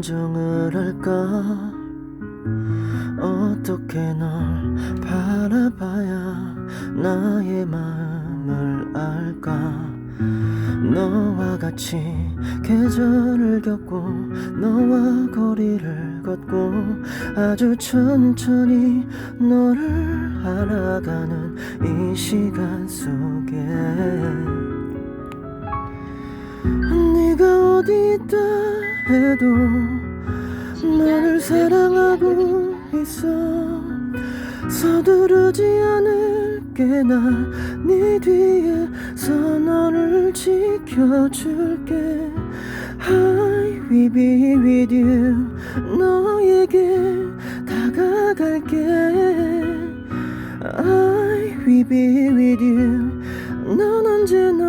인정을 할까? 어떻게 널 바라봐야 나의 마음을 알까? 너와 같이 계절을 겪고 너와 거리를 걷고 아주 천천히 너를 알아가는 이 시간 속에 어디 있다 해도 너를 사랑하고 있어 서두르지 않을게 나 네 뒤에서 너를 지켜줄게. I will be with you. 너에게 다가갈게. I will be with you. 넌 언제나